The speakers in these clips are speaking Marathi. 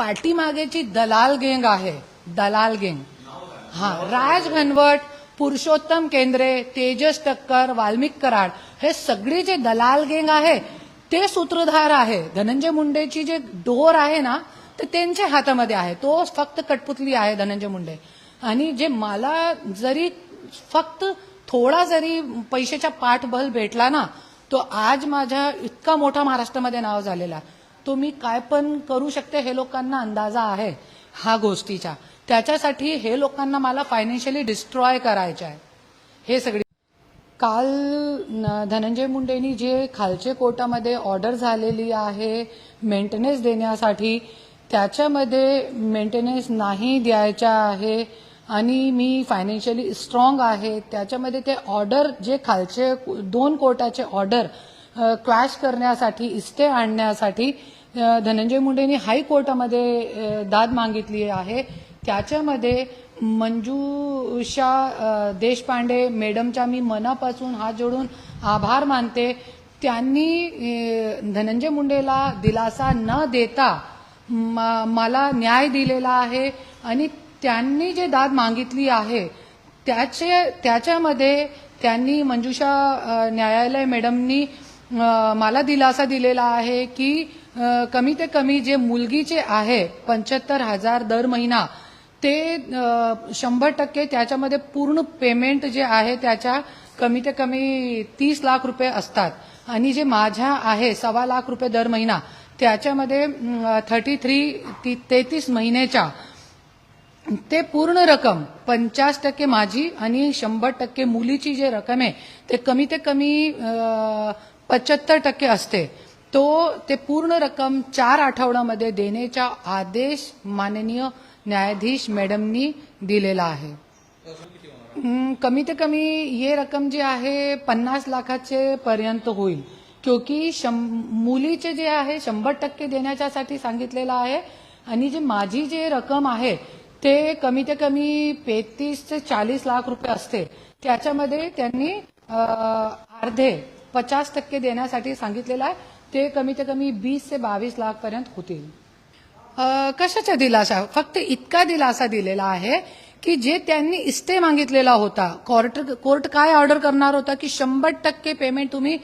पाठीमागेची दलाल गेंग आहे. दलाल गेंग. हा राज घनवट पुरुषोत्तम केंद्रे तेजस टक्कर वाल्मिक कराड हे सगळे जे दलाल गेंग आहे ते सूत्रधार आहे. धनंजय मुंडेची जे डोर आहे ना ते त्यांच्या हातामध्ये आहे. तो फक्त कटपुतली आहे धनंजय मुंडे. आणि जे मला जरी फक्त थोडा जरी पैशाचा पाठबल भेटला ना तो आज माझ्या इतका मोठा महाराष्ट्रामध्ये नाव झालेला. तुम्ही काय पण करू शकते हे लोकांना अंदाजा आहे हा गोष्टीचा. त्याच्यासाठी हे लोकांना मला फायनान्शियली डिस्ट्रॉय करायचं आहे. हे सगळी काल धनंजय मुंडेनी जे खालचे कोर्टामध्ये ऑर्डर झालेली आहे मेंटेनन्स देण्यासाठी त्याच्यामध्ये मेंटेनन्स नाही द्यायचा आहे आणि मी फायनान्शियली स्ट्रॉंग आहे त्याच्यामध्ये ते ऑर्डर जे खालचे दोन कोर्टाचे ऑर्डर क्लॅश करण्यासाठी इस्टे आणण्यासाठी धनंजय मुंडेंनी हायकोर्टामध्ये दाद मागितली आहे. त्याच्यामध्ये मंजूषा देशपांडे मॅडमच्या मी मनापासून हात जोडून आभार मानते. त्यांनी धनंजय मुंडेला दिलासा न देता म- मला न्याय दिलेला आहे आणि त्यांनी जे दाद मागितली आहे त्याचे त्याच्यामध्ये त्यांनी मंजुषा न्यायालय मॅडमनी मला दिलासा दिलेला आहे की कमी ते कमी जे मुलगीचे आहे पंच्याहत्तर हजार दर महिना ते शंभर टक्के त्याच्यामध्ये पूर्ण पेमेंट जे आहे त्याच्या कमी ते कमी तीस लाख रुपये असतात. आणि जे माझ्या आहे सव्वा लाख रुपये दर महिना त्याच्यामध्ये थर्टी थ्री तेहतीस महिन्याच्या ते पूर्ण रक्कम पंचास टक्के माझी आणि शंभर टक्के मुलीची जे रक्कम आहे ते कमी ते कमी पचहत्तर टक्के असते. तो ते पूर्ण रक्कम चार आठवड्यामध्ये देण्याचा आदेश माननीय न्यायाधीश मॅडमनी दिलेला आहे. कमीत कमी ते कमी ये रक्कम जी आहे पन्नास लाखाचे पर्यंत होईल. क्योंकि शं- मुलीचे जे आहे शंभर टक्के देण्याच्यासाठी सांगितलेलं आहे. आणि जे माझी जे रक्कम आहे ते कमी ते कमी तेहतीस ते चाळीस लाख रुपये असते. त्याच्यामध्ये त्यांनी अर्धे पचास टक्के देण्यासाठी सांगितलेलं आहे. ते कमीत कमी वीस ते बावीस लाख पर्यंत होतील कशाचा दिलासा? फक्त इतका दिलासा दिलेला आहे की जे त्यांनी इस्टे मागितलेला होता. कोर्ट कोर्ट काय ऑर्डर करणार होता की शंभर टक्के पेमेंट तुम्ही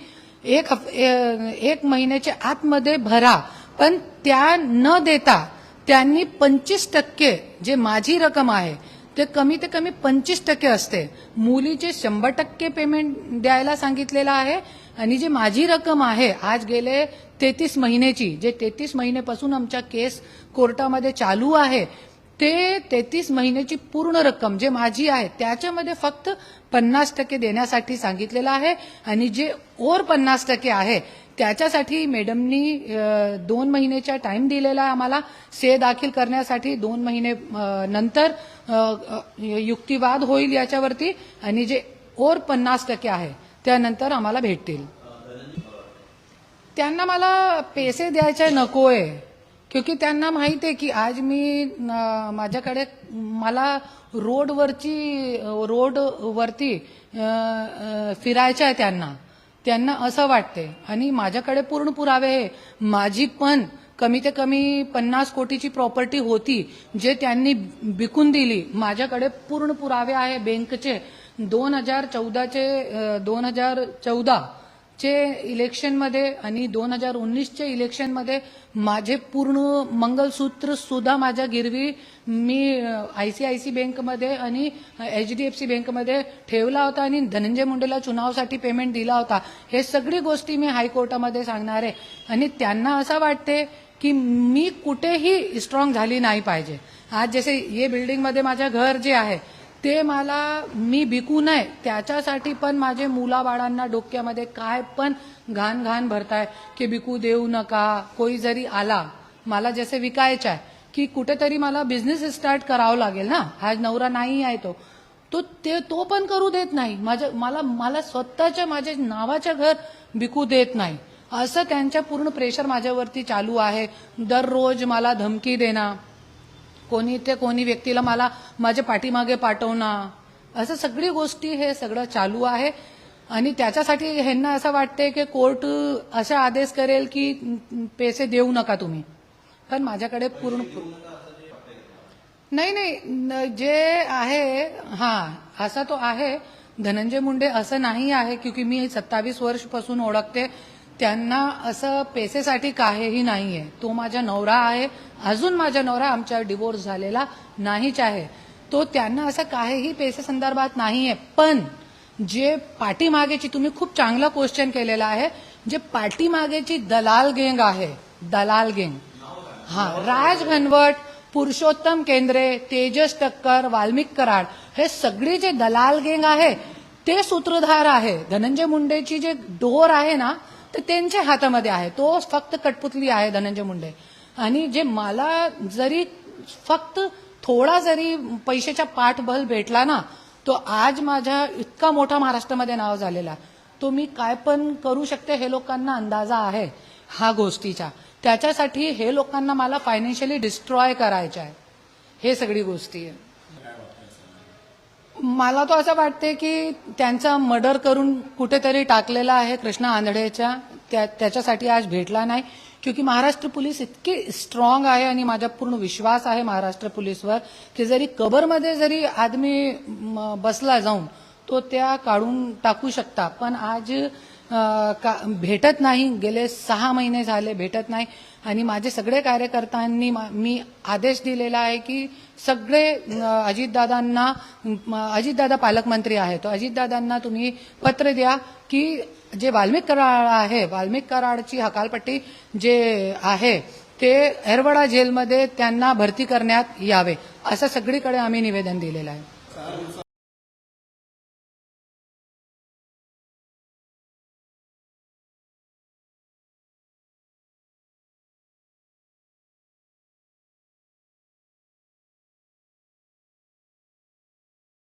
एक एक महिन्याच्या आतमध्ये भरा. पण त्या न देता त्यांनी पंचवीस टक्के जे माझी रक्कम आहे ते कमी ते कमी पंचवीस टक्के असते. मुलीचे शंभर टक्के पेमेंट द्यायला सांगितलेलं आहे. आणि जी माझी रक्कम आहे आज गेले तेहतीस महिन्याची जे तेहतीस महिन्यापासून आमच्या केस कोर्टामध्ये चालू आहे ते तेहतीस महिन्याची पूर्ण रक्कम जे माझी आहे त्याच्यामध्ये फक्त पन्नास टक्के देण्यासाठी सांगितलेलं आहे आणि जे ओर पन्नास टक्के आहे त्याच्यासाठी मॅडमनी दोन महिन्याचा टाइम दिलेला आहे आम्हाला. से दाखल करण्यासाठी दोन महिने नंतर युक्तिवाद होईल याच्यावरती आणि जे ओर पन्नास टक्के आहे त्यानंतर आम्हाला भेटतील. त्यांना मला पैसे द्यायचे नकोय. क्योंकि त्यांना माहीत आहे की आज मी माझ्याकडे मला रोडवरची रोडवरती फिरायचं आहे त्यांना. त्यांना असं वाटते आणि माझ्याकडे पूर्ण पुरावे आहे. माझी पण कमी ते कमी पन्नास कोटीची प्रॉपर्टी होती जे त्यांनी विकून दिली. माझ्याकडे पूर्ण पुरावे आहे बँकचे. दोन हजार चौदाचे दोन हजार चौदा चे इलेक्शनमध्ये आणि दोन हजार उन्नीसच्या इलेक्शनमध्ये माझे पूर्ण मंगलसूत्र सुद्धा माझ्या गिरवी मी आय सी आय सी बँकमध्ये आणि एच डी एफ सी बँकमध्ये ठेवला होता आणि धनंजय मुंडेला चुनावसाठी पेमेंट दिला होता. हे सगळी गोष्टी मी हायकोर्टामध्ये सांगणार आहे. आणि त्यांना असं वाटते की मी कुठेही स्ट्रॉंग झाली नाही पाहिजे. आज जसे ये बिल्डिंगमध्ये माझं घर जे आहे ते मला मी विकू नये त्याच्यासाठी पण माझे मुलाबाळांना डोक्यामध्ये काय पण घाण घाण भरताय की विकू देऊ नका कोई जरी आला मला जसे विकायचं आहे की कुठेतरी मला बिझनेस स्टार्ट करावं लागेल ना? आज नवरा नाही आहे तो. तो ते तो पण करू देत नाही. माझ्या मला मला स्वतःच्या माझ्या नावाच्या घर विकू देत नाही. असं त्यांच्या पूर्ण प्रेशर माझ्यावरती चालू आहे. दररोज मला धमकी देणं. कोणी ते कोणी व्यक्तीला मला माझ्या पाठीमागे पाठवणं. असं सगळी गोष्टी हे सगळं चालू आहे. आणि त्याच्यासाठी ह्यांना असं वाटते की कोर्ट असा आदेश करेल की पैसे देऊ नका तुम्ही. पण माझ्याकडे पूर्ण नाही नाही न- जे आहे हा असा तो आहे. धनंजय मुंडे असं नाही आहे क्योंकि मी सत्तावीस वर्षपासून ओळखते. त्यांना असं पैसेसाठी काहीही नाहीये. तो माझा नवरा आहे. अजून माझा नवरा आमच्या डिवोर्स झालेला नाहीच आहे. तो त्यांना असं काहीही पैसे संदर्भात नाहीये. पण जे पाठीमागेची तुम्ही खूप चांगला क्वेश्चन केलेला आहे. जे पाठीमागेची दलाल गेंग आहे दलाल गेंग. हा राज घनवट पुरुषोत्तम केंद्रे तेजस टक्कर वाल्मिक कराड हे सगळी जे दलाल गेंग आहे ते सूत्रधार आहे. धनंजय मुंडेची जे डोर आहे ना तर त्यांच्या हातामध्ये आहे. तो फक्त कटपुतली आहे धनंजय मुंडे. आणि जे मला जरी फक्त थोडा जरी पैशाचा पाठबल भेटला ना तो आज माझ्या इतका मोठा महाराष्ट्रामध्ये नाव झालेला. तो मी काय पण करू शकते हे लोकांना अंदाजा आहे हा गोष्टीचा. त्याच्यासाठी हे लोकांना मला फायनान्शियली डिस्ट्रॉय करायचं आहे हे सगळी गोष्टी आहे. मला तो असं वाटते की त्यांचा मर्डर करून कुठेतरी टाकलेला आहे कृष्णा आंधळेच्या. त्या त्याच्यासाठी आज भेटला नाही. क्योंकि महाराष्ट्र पोलीस इतकी स्ट्रॉंग आहे आणि माझा पूर्ण विश्वास आहे महाराष्ट्र पोलीसवर की जरी कबरमध्ये जरी आदमी म, बसला जाऊन तो त्या काढून टाकू शकता. पण आज का भेटत नाही. गेले सहा महिने झाले भेटत नाही. आणि माझे सगळे कार्यकर्त्यांनी मा- मी आदेश दिलेला आहे की सगळे अजितदादांना अजितदादा पालकमंत्री आहे तो अजितदादांना तुम्ही पत्र द्या की जे वाल्मिक कराड आहे वाल्मिक कराडची हकालपट्टी जे आहे ते एरवडा जेलमध्ये त्यांना भरती करण्यात यावे. असं सगळीकडे आम्ही निवेदन दिलेलं आहे.